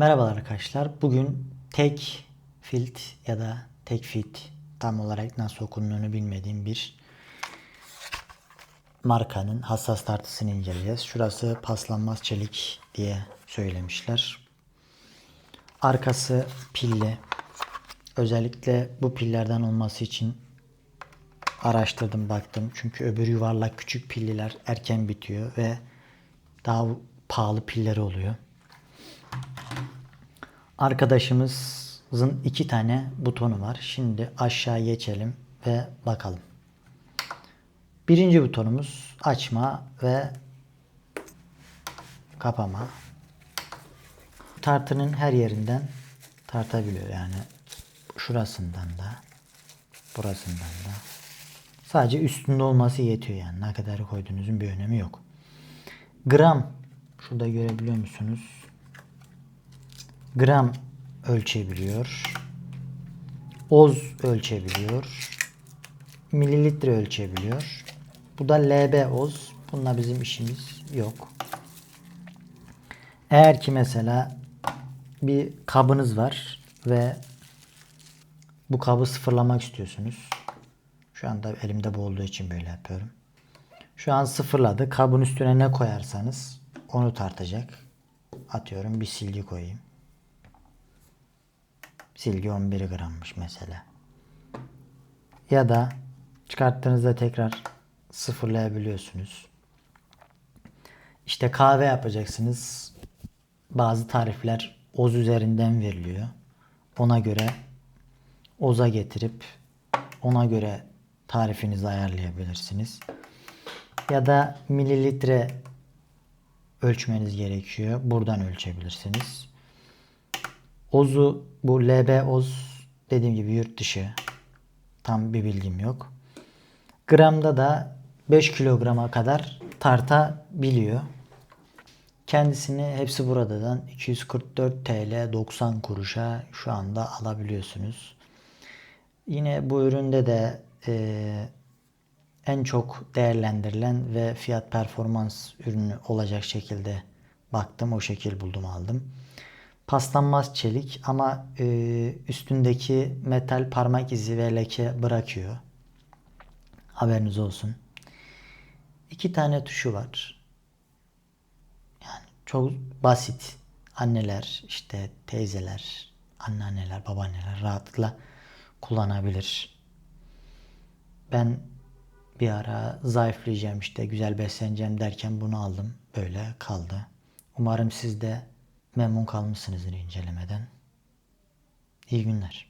Merhabalar arkadaşlar. Bugün tek filt ya da tek fit tam olarak nasıl okunduğunu bilmediğim bir markanın hassas tartısını inceleyeceğiz. Şurası paslanmaz çelik diye söylemişler. Arkası pilli. Özellikle bu pillerden olması için araştırdım baktım. Çünkü öbür yuvarlak küçük pilliler erken bitiyor ve daha pahalı pilleri oluyor. Arkadaşımızın iki tane butonu var. Şimdi aşağı geçelim ve bakalım. Birinci butonumuz açma ve kapama. Tartının her yerinden tartabiliyor yani. Şurasından da, burasından da. Sadece üstünde olması yetiyor yani. Ne kadar koyduğunuzun bir önemi yok. Gram. Şurada görebiliyor musunuz? Gram ölçebiliyor. Oz ölçebiliyor. Mililitre ölçebiliyor. Bu da LB oz. Bununla bizim işimiz yok. Eğer ki mesela bir kabınız var ve bu kabı sıfırlamak istiyorsunuz. Şu anda elimde bu olduğu için böyle yapıyorum. Şu an sıfırladı. Kabın üstüne ne koyarsanız onu tartacak. Atıyorum bir silgi koyayım. Silgi 11 grammış mesela. Ya da çıkarttığınızda tekrar sıfırlayabiliyorsunuz. İşte kahve yapacaksınız. Bazı tarifler oz üzerinden veriliyor. Ona göre oza getirip ona göre tarifinizi ayarlayabilirsiniz. Ya da mililitre ölçmeniz gerekiyor. Buradan ölçebilirsiniz. Ozu bu LB Oz dediğim gibi yurt dışı. Tam bir bilgim yok. Gramda da 5 kilograma kadar tartabiliyor. Kendisini hepsi buradan 244 TL 90 kuruşa şu anda alabiliyorsunuz. Yine bu üründe de e, en çok değerlendirilen ve fiyat performans ürünü olacak şekilde baktım. O şekil buldum aldım. Paslanmaz çelik ama e, üstündeki metal parmak izi ve leke bırakıyor. Haberiniz olsun. İki tane tuşu var. Yani çok basit. Anneler, işte teyzeler, anneanneler, babaanneler rahatlıkla kullanabilir. Ben bir ara zayıflayacağım işte güzel besleneceğim derken bunu aldım. Böyle kaldı. Umarım siz de memnun kalmışsınızdır incelemeden. İyi günler.